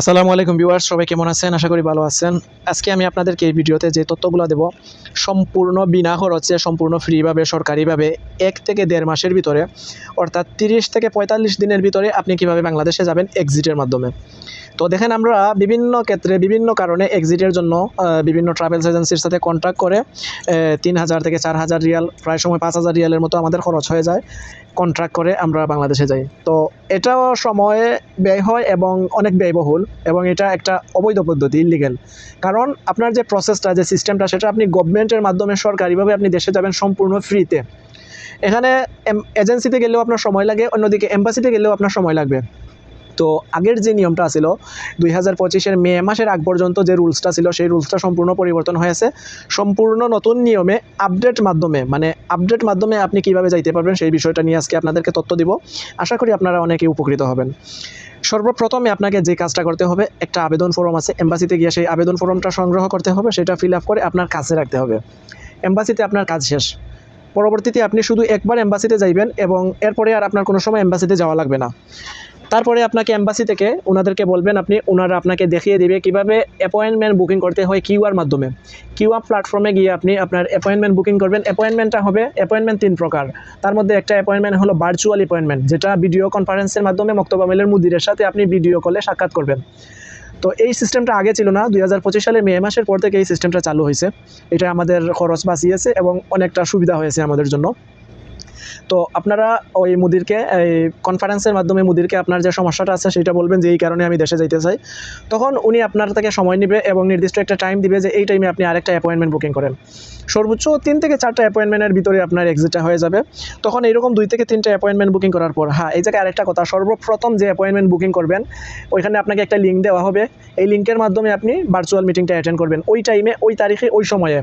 আসসালামু আলাইকুম ভিউয়ার্স, সবাই কেমন আছেন? আশা করি ভালো আছেন। আজকে আমি আপনাদেরকে এই ভিডিওতে যে তথ্যগুলো দেব, সম্পূর্ণ বিনা খরচে, সম্পূর্ণ ফ্রিভাবে, সরকারিভাবে এক থেকে দেড় মাসের ভিতরে, অর্থাৎ তিরিশ থেকে পঁয়তাল্লিশ দিনের ভিতরে আপনি কীভাবে বাংলাদেশে যাবেন এক্সিটের মাধ্যমে। তো দেখেন, আমরা বিভিন্ন ক্ষেত্রে, বিভিন্ন কারণে এক্সিটের জন্য বিভিন্ন ট্রাভেলস এজেন্সির সাথে কন্ট্যাক্ট করে তিন হাজার থেকে চার হাজার রিয়াল, প্রায় সময় পাঁচ হাজার রিয়ালের মতো আমাদের খরচ হয়ে যায়। কন্ট্রাক্ট করে আমরা বাংলাদেশে যাই। তো এটাও সময়ে ব্যয় হয় এবং অনেক ব্যয়বহুল এবং এটা একটা অবৈধ পদ্ধতি ইলিগেল কারণ আপনার যে প্রসেসটা যে সিস্টেমটা সেটা আপনি গভর্নমেন্টের মাধ্যমে সরকারিভাবে আপনি দেশে যাবেন সম্পূর্ণ ফ্রিতে এখানে এজেন্সিতে গেলেও আপনার সময় লাগে, অন্যদিকে এম্বাসিতে গেলেও আপনার সময় লাগবে। তো আগের যে নিয়মটা ছিল দুই হাজার পঁচিশের মে মাসের আগ পর্যন্ত যে রুলসটা ছিল, সেই রুলসটা সম্পূর্ণ পরিবর্তন হয়েছে সম্পূর্ণ নতুন নিয়মে আপডেট মাধ্যমে মানে আপডেট মাধ্যমে আপনি কীভাবে যাইতে পারবেন সেই বিষয়টা নিয়ে আজকে আপনাদেরকে তথ্য দিব। আশা করি আপনারা অনেকে উপকৃত হবেন। সর্বপ্রথমে আপনাকে যে কাজটা করতে হবে, একটা আবেদন ফর্ম আছে। এম্বাসিতে গিয়ে সেই আবেদন ফর্মটা সংগ্রহ করতে হবে, সেটা ফিল আপ করে আপনার কাছে রাখতে হবে। এম্বাসিতে আপনার কাজ শেষ। পরবর্তীতে আপনি শুধু একবার এম্বাসিতে যাইবেন এবং এরপরে আর আপনার কোনো সময় এম্বাসিতে যাওয়া লাগবে না। তারপরে আপনাকে এম্বাসি থেকে ওনাদেরকে বলবেন, আপনি ওনারা আপনাকে দেখিয়ে দেবে কীভাবে অ্যাপয়েন্টমেন্ট বুকিং করতে হয় কিউআর মাধ্যমে। কিউআর প্ল্যাটফর্মে গিয়ে আপনি আপনার অ্যাপয়েন্টমেন্ট বুকিং করবেন। অ্যাপয়েন্টমেন্টটা হবে অ্যাপয়েন্টমেন্ট তিন প্রকার। তার মধ্যে একটা অ্যাপয়েন্টমেন্ট হলো ভার্চুয়াল অ্যাপয়েন্টমেন্ট যেটা ভিডিও কনফারেন্সের মাধ্যমে মক্তবামিলের মুদিরের সাথে আপনি ভিডিও কলে সাক্ষাৎ করবেন। তো এই সিস্টেমটা আগে ছিল না, দুই হাজার পঁচিশ সালের মে মাসের পর থেকে এই সিস্টেমটা চালু হয়েছে। এটা আমাদের খরচ বাঁচিয়েছে এবং অনেকটা সুবিধা হয়েছে আমাদের জন্য। তো আপনারা ওই মুদিরকে, এই কনফারেন্সের মাধ্যমে মুদিরকে আপনার যে সমস্যাটা আছে সেটা বলবেন যে এই কারণে আমি দেশে যাইতে চাই। তখন উনি আপনার থেকে সময় নেবে এবং নির্দিষ্ট একটা টাইম দিবে যে এই টাইমে আপনি আরেকটা অ্যাপয়েন্টমেন্ট বুকিং করেন। সর্বোচ্চ তিন থেকে চারটা অ্যাপয়েন্টমেন্টের ভিতরে আপনার এক্সিটটা হয়ে যাবে। তখন এইরকম দুই থেকে তিনটা অ্যাপয়েন্টমেন্ট বুকিং করার পর হ্যাঁ এই জায়গায় আরেকটা কথা, সর্বপ্রথম যে অ্যাপয়েন্টমেন্ট বুকিং করবেন, ওইখানে আপনাকে একটা লিঙ্ক দেওয়া হবে। এই লিঙ্কের মাধ্যমে আপনি ভার্চুয়াল মিটিংটা অ্যাটেন্ড করবেন। ওই টাইমে ওই তারিখে, ওই সময়ে।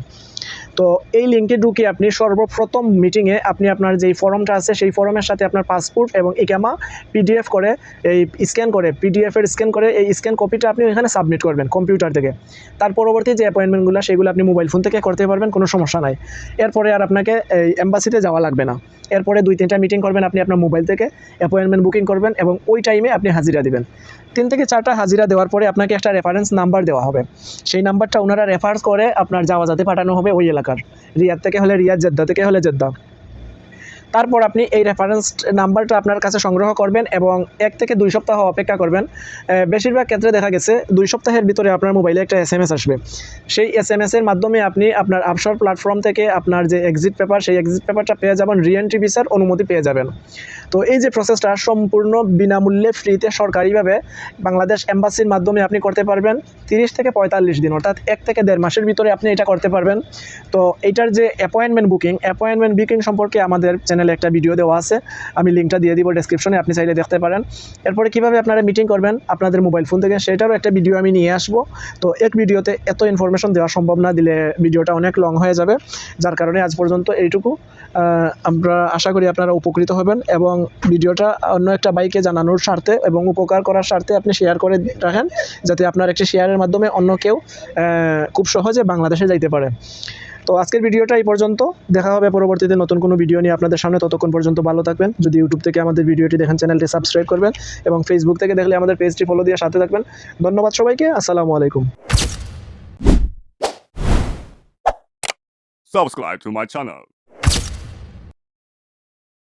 তো এই লিঙ্কে ঢুকে আপনি সর্বপ্রথম মিটিংয়ে আপনি আপনার যেই ফর্মটা আছে, সেই ফর্মের সাথে আপনার পাসপোর্ট এবং ইকামা পিডিএফ করে এই স্ক্যান করে পিডিএফের স্ক্যান করে এই স্ক্যান কপিটা আপনি এখানে সাবমিট করবেন কম্পিউটার থেকে। তার পরবর্তী যে অ্যাপয়েন্টমেন্টগুলো সেগুলো আপনি মোবাইল ফোন থেকে করতে পারবেন, কোনো সমস্যা নাই। এরপরে আর আপনাকে এই এম্বাসিতে যাওয়া লাগবে না। এরপরে দুই তিনটা মিটিং করবেন আপনি আপনার মোবাইল থেকে অ্যাপয়েন্টমেন্ট বুকিং করবেন এবং ওই টাইমে আপনি হাজিরা দিবেন। তিন থেকে চারটা হাজিরা দেওয়ার পরে আপনাকে একটা রেফারেন্স নাম্বার দেওয়া হবে। সেই নাম্বারটা ওনারা রেফার করে আপনার যাওয়া যাতে পাঠানো হবে ওই এলাকার। রিয়াদ থেকে হলে রিয়াদ, জেদ্দা থেকে হলে জেদ্দা। তারপর আপনি এই রেফারেন্স নাম্বারটা আপনার কাছে সংগ্রহ করবেন এবং এক থেকে দুই সপ্তাহ অপেক্ষা করবেন। বেশিরভাগ ক্ষেত্রে দেখা গেছে দুই সপ্তাহের ভিতরে আপনার মোবাইলে একটা এস এম এস আসবে। সেই এস এম এসের মাধ্যমে আপনি আপনার আপসর প্ল্যাটফর্ম থেকে আপনার যে এক্সিট পেপার সেই এক্সিট পেপারটা পেয়ে যাবেন রিএন্ট্রি ভিসার অনুমতি পেয়ে যাবেন। তো এই যে প্রসেসটা সম্পূর্ণ বিনামূল্যে ফ্রিতে সরকারিভাবে বাংলাদেশ এম্বাসির মাধ্যমে আপনি করতে পারবেন, তিরিশ থেকে পঁয়তাল্লিশ দিন, অর্থাৎ এক থেকে দেড় মাসের ভিতরে আপনি এটা করতে পারবেন। তো এটার যে অ্যাপয়েন্টমেন্ট বুকিং অ্যাপয়েন্টমেন্ট বুকিং সম্পর্কে আমাদের চ্যানেলে একটা ভিডিও দেওয়া আছে, আমি লিঙ্কটা দিয়ে দিব ডেসক্রিপশনে আপনি চাইলে দেখতে পারেন। এরপরে কীভাবে আপনারা মিটিং করবেন? আপনাদের মোবাইল ফোন থেকে। সেটারও একটা ভিডিও আমি নিয়ে আসব। তো এক ভিডিওতে এত ইনফরমেশন দেওয়া সম্ভব না, দিলে ভিডিওটা অনেক লং হয়ে যাবে। যার কারণে আজ পর্যন্ত এইটুকু। আমরা আশা করি আপনারা উপকৃত হবেন এবং ভিডিওটা অন্য একটা বাইকে জানানোর স্বার্থে এবং উপকার করার স্বার্থে আপনি শেয়ার করে রাখেন, যাতে আপনার একটি শেয়ারের মাধ্যমে অন্য কেউ খুব সহজে বাংলাদেশে যাইতে পারে। তো আজকের ভিডিওটা এই পর্যন্ত। দেখা হবে পরবর্তীতে নতুন কোনো ভিডিও নিয়ে আপনাদের সামনে। ততক্ষণ পর্যন্ত ভালো থাকবেন। যদি ইউটিউব থেকে আমাদের ভিডিওটি দেখেন, চ্যানেলটি সাবস্ক্রাইব করবেন এবং ফেসবুক থেকে দেখলে আমাদের পেজটি ফলো দিয়ে সাথে থাকবেন। ধন্যবাদ সবাইকে। আসসালামু আলাইকুম। Subscribe to my channel.